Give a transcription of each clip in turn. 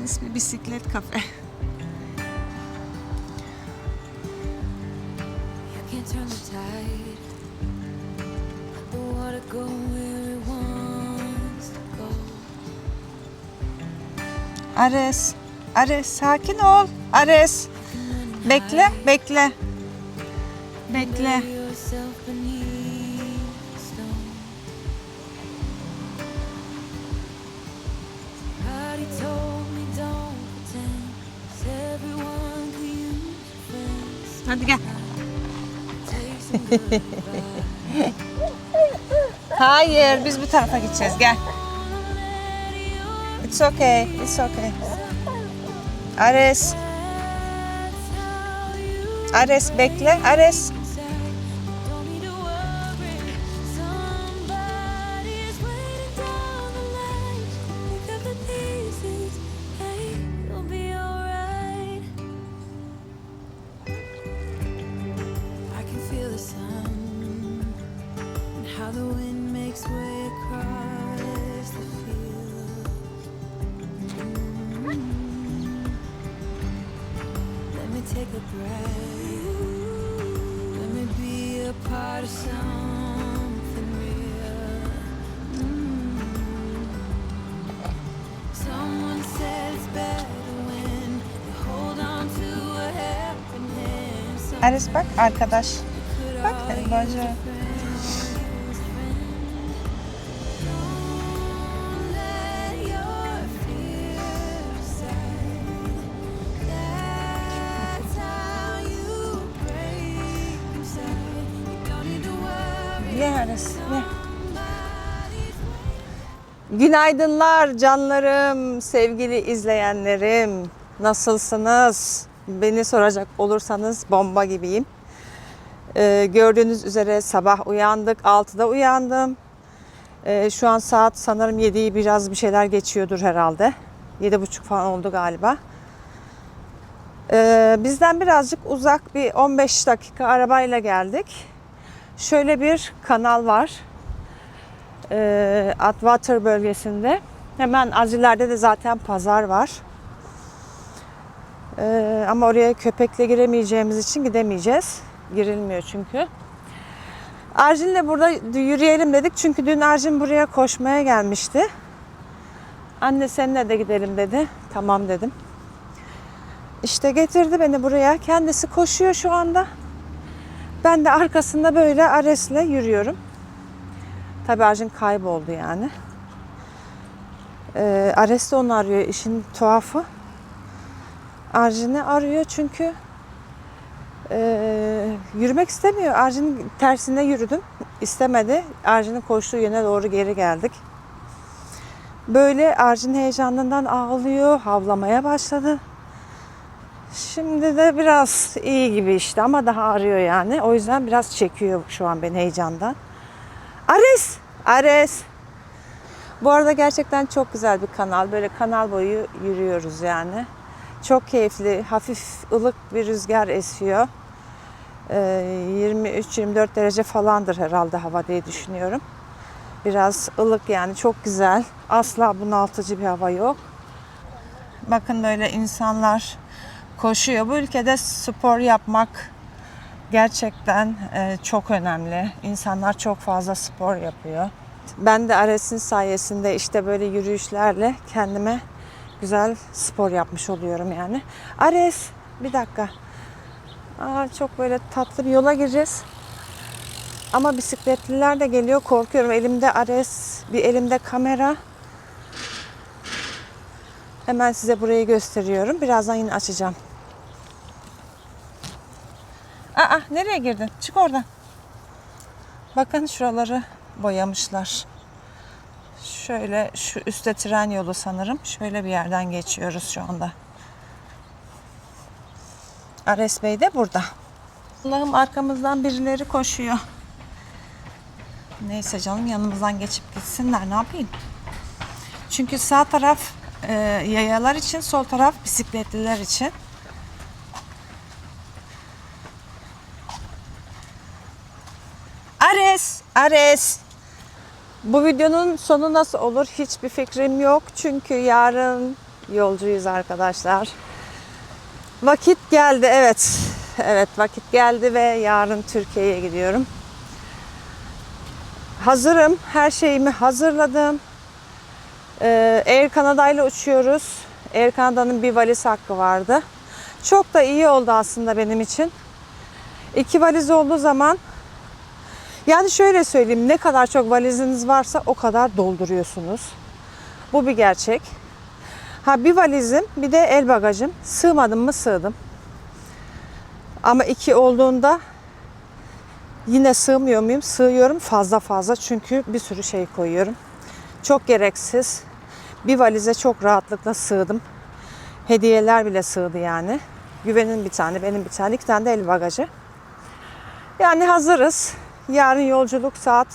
Kafelerinden ismi Bisiklet Kafe. Ares, Ares sakin ol. Ares. Bekle, bekle. Bekle. Hayır, biz bu tarafa gideceğiz. Gel. It's okay. It's okay. Ares. Ares bekle. Ares. Bak arkadaş. Bak bacağı. Günaydınlar canlarım, sevgili izleyenlerim. Nasılsınız? Beni soracak olursanız bomba gibiyim. Ee, gördüğünüz üzere sabah uyandık, 6'da uyandım. Ee, şu an saat sanırım 7'yi biraz bir şeyler geçiyordur herhalde. 7.30 falan oldu galiba. Ee, bizden birazcık uzak bir 15 dakika arabayla geldik. Şöyle bir kanal var. Ee, Atwater bölgesinde. Hemen az de zaten pazar var. Ee, ama oraya köpekle giremeyeceğimiz için gidemeyeceğiz. Girilmiyor çünkü. Arjin'le burada yürüyelim dedik. Çünkü dün Arjin buraya koşmaya gelmişti. Anne seninle de gidelim dedi. Tamam dedim. İşte getirdi beni buraya. Kendisi koşuyor şu anda. Ben de arkasında böyle Ares'le yürüyorum. Arjin kayboldu yani. Ee, Ares de onu arıyor. İşin tuhafı. Arjin'i arıyor çünkü e, yürümek istemiyor. Arjin'in tersine yürüdüm. İstemedi. Arjin'in koştuğu yöne doğru geri geldik. Böyle Arjin heyecanından ağlıyor, havlamaya başladı. Şimdi de biraz iyi gibi işte ama daha arıyor yani. O yüzden biraz çekiyor şu an beni heyecandan. Ares! Ares! Bu arada gerçekten çok güzel bir kanal. Böyle kanal boyu yürüyoruz yani. Çok keyifli, hafif ılık bir rüzgar esiyor. Ee, 23-24 derece falandır herhalde hava diye düşünüyorum. Biraz ılık yani çok güzel. Asla bunaltıcı bir hava yok. Bakın böyle insanlar koşuyor. Bu ülkede spor yapmak gerçekten e, çok önemli. İnsanlar çok fazla spor yapıyor. Ben de Ares'in sayesinde işte böyle yürüyüşlerle kendime güzel spor yapmış oluyorum yani. Ares bir dakika. Aa, çok böyle tatlı bir yola gireceğiz. Ama bisikletliler de geliyor. Korkuyorum. Elimde Ares, bir elimde kamera. Hemen size burayı gösteriyorum. Birazdan yine açacağım. Aa nereye girdin? Çık oradan. Bakın şuraları boyamışlar. Şöyle şu üstte tren yolu sanırım. Şöyle bir yerden geçiyoruz şu anda. Ares Bey de burada. Allah'ım arkamızdan birileri koşuyor. Neyse canım yanımızdan geçip gitsinler ne yapayım. Çünkü sağ taraf e, yayalar için, sol taraf bisikletliler için. Ares. Bu videonun sonu nasıl olur hiçbir fikrim yok. Çünkü yarın yolcuyuz arkadaşlar. Vakit geldi evet. Evet vakit geldi ve yarın Türkiye'ye gidiyorum. Hazırım. Her şeyimi hazırladım. Ee, Air Canada ile uçuyoruz. Air Canada'nın bir valiz hakkı vardı. Çok da iyi oldu aslında benim için. İki valiz olduğu zaman yani şöyle söyleyeyim ne kadar çok valiziniz varsa o kadar dolduruyorsunuz. Bu bir gerçek. Ha bir valizim bir de el bagajım. Sığmadım mı sığdım. Ama iki olduğunda yine sığmıyor muyum? Sığıyorum fazla fazla çünkü bir sürü şey koyuyorum. Çok gereksiz. Bir valize çok rahatlıkla sığdım. Hediyeler bile sığdı yani. Güvenin bir tane, benim bir tane, iki tane de el bagajı. Yani hazırız. Yarın yolculuk saat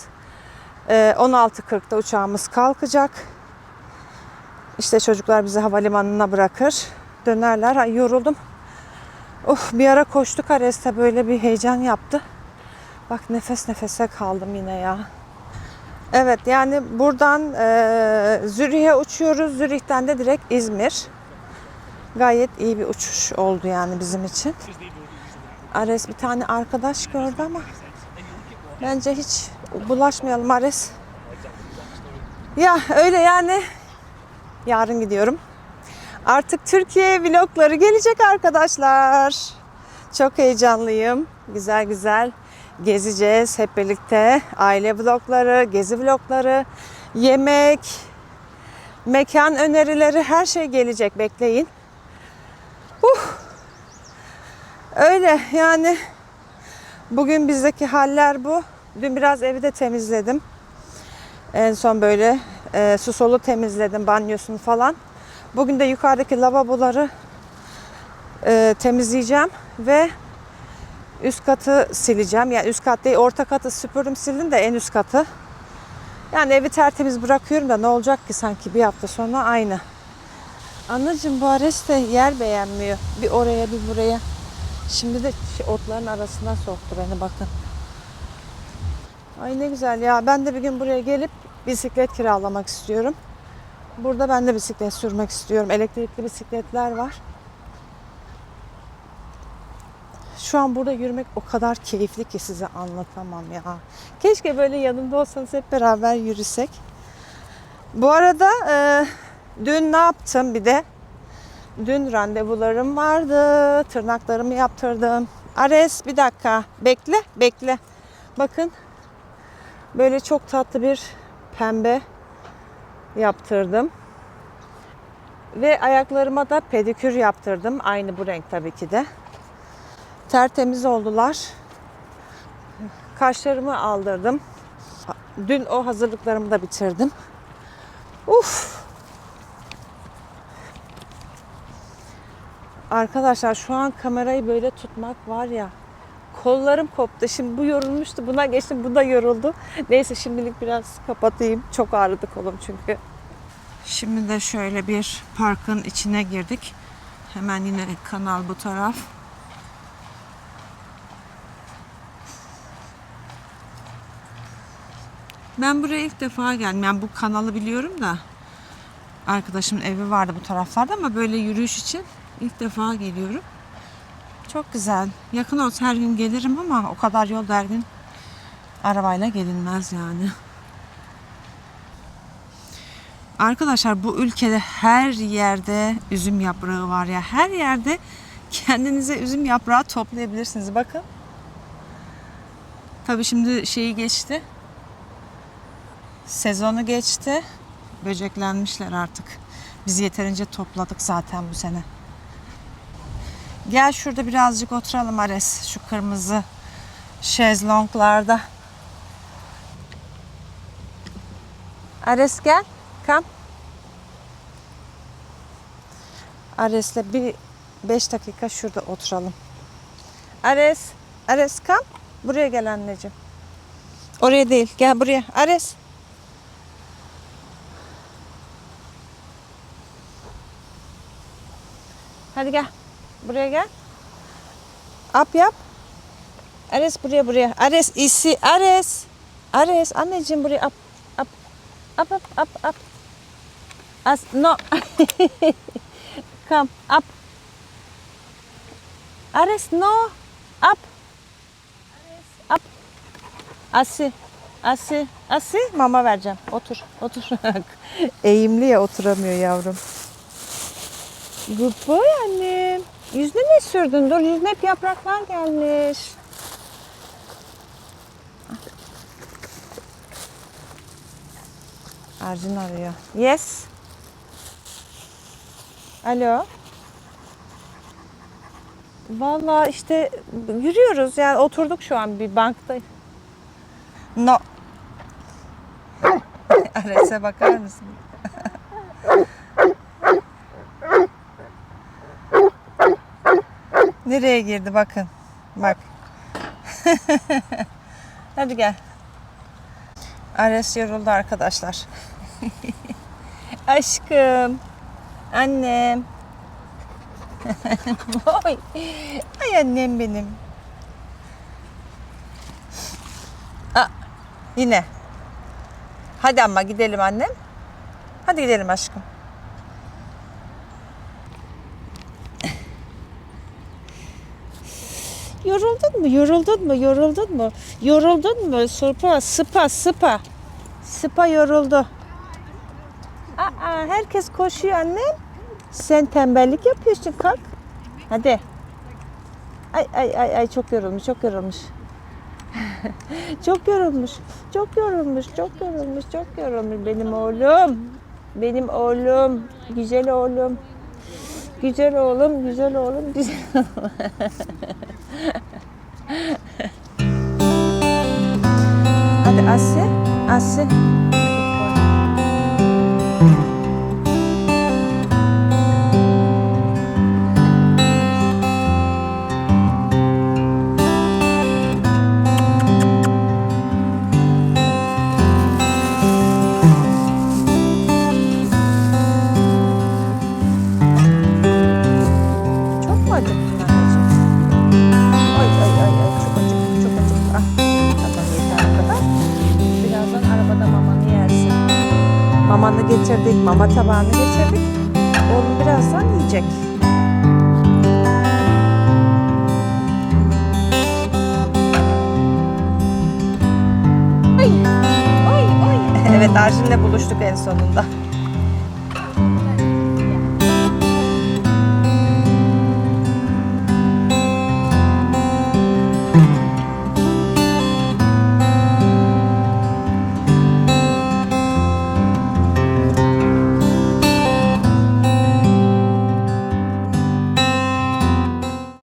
e, 16.40'da uçağımız kalkacak. İşte çocuklar bizi havalimanına bırakır. Dönerler. Ay yoruldum. Of bir ara koştuk Ares'te böyle bir heyecan yaptı. Bak nefes nefese kaldım yine ya. Evet yani buradan e, Zürih'e uçuyoruz. Zürih'ten de direkt İzmir. Gayet iyi bir uçuş oldu yani bizim için. Ares bir tane arkadaş gördü ama bence hiç bulaşmayalım Ares. Ya öyle yani yarın gidiyorum. Artık Türkiye vlogları gelecek arkadaşlar. Çok heyecanlıyım. Güzel güzel gezeceğiz hep birlikte. Aile vlogları, gezi vlogları, yemek, mekan önerileri her şey gelecek bekleyin. Uh. Öyle yani bugün bizdeki haller bu. Dün biraz evi de temizledim. En son böyle e, susolu temizledim banyosunu falan. Bugün de yukarıdaki lavaboları e, temizleyeceğim ve üst katı sileceğim. Yani üst kat değil orta katı süpürdüm sildim de en üst katı. Yani evi tertemiz bırakıyorum da ne olacak ki sanki bir hafta sonra aynı. Anacığım bu Ares de yer beğenmiyor. Bir oraya bir buraya. Şimdi de otların arasına soktu beni bakın. Ay ne güzel ya. Ben de bir gün buraya gelip bisiklet kiralamak istiyorum. Burada ben de bisiklet sürmek istiyorum. Elektrikli bisikletler var. Şu an burada yürümek o kadar keyifli ki size anlatamam ya. Keşke böyle yanımda olsanız hep beraber yürüsek. Bu arada e, dün ne yaptım bir de? Dün randevularım vardı. Tırnaklarımı yaptırdım. Ares bir dakika. Bekle, bekle. Bakın. Böyle çok tatlı bir pembe yaptırdım. Ve ayaklarıma da pedikür yaptırdım. Aynı bu renk tabii ki de. Tertemiz oldular. Kaşlarımı aldırdım. Dün o hazırlıklarımı da bitirdim. Uf. Arkadaşlar şu an kamerayı böyle tutmak var ya. Kollarım koptu. Şimdi bu yorulmuştu. Buna geçtim. Bu da yoruldu. Neyse şimdilik biraz kapatayım. Çok ağrıdı kolum çünkü. Şimdi de şöyle bir parkın içine girdik. Hemen yine kanal bu taraf. Ben buraya ilk defa geldim. Yani bu kanalı biliyorum da arkadaşımın evi vardı bu taraflarda ama böyle yürüyüş için ilk defa geliyorum. Çok güzel. Yakın olsa her gün gelirim ama o kadar yol her gün arabayla gelinmez yani. Arkadaşlar bu ülkede her yerde üzüm yaprağı var ya. Her yerde kendinize üzüm yaprağı toplayabilirsiniz. Bakın. Tabii şimdi şeyi geçti. Sezonu geçti. Böceklenmişler artık. Biz yeterince topladık zaten bu sene. Gel şurada birazcık oturalım Ares. Şu kırmızı şezlonglarda. Ares gel. Kam. Ares'le bir 5 dakika şurada oturalım. Ares. Ares kam. Buraya gel anneciğim. Oraya değil. Gel buraya. Ares. Hadi gel. Buraya gel. Up yap. Ares buraya buraya. Ares isi. Ares. Ares anneciğim buraya up. Up. Up up up up. As no. Come up. Ares no. Up. Up. Asi. Asi. Asi. Mama vereceğim. Otur. Otur. Eğimli ya oturamıyor yavrum. Good boy annem. Yüzüne ne sürdün? Dur yüzüne hep yapraklar gelmiş. Arjun arıyor. Yes. Vallahi işte yürüyoruz yani oturduk şu an bir bankta. No. Ares'e bakar mısın? Nereye girdi bakın. Bak. Hadi gel. Ares yoruldu arkadaşlar. Aşkım. Annem. Oy. Ay annem benim. Aa, yine. Hadi ama gidelim annem. Hadi gidelim aşkım. Yoruldun mu? Yoruldun mu? Yoruldun mu? Yoruldun mu? Sıpa, sıpa, sıpa. Sıpa yoruldu. Aa, herkes koşuyor annem. Sen tembellik yapıyorsun kalk. Hadi. Ay ay ay ay çok yorulmuş çok yorulmuş. çok yorulmuş. Çok yorulmuş. Çok yorulmuş. Çok yorulmuş benim oğlum. Benim oğlum. Güzel oğlum. Güzel oğlum, güzel oğlum, güzel oğlum. Hadi Asya, Asya. Getirdik, mama tabağını getirdik. Oğlum birazdan yiyecek. Ay, ay, ay. Evet Arjin'le buluştuk en sonunda.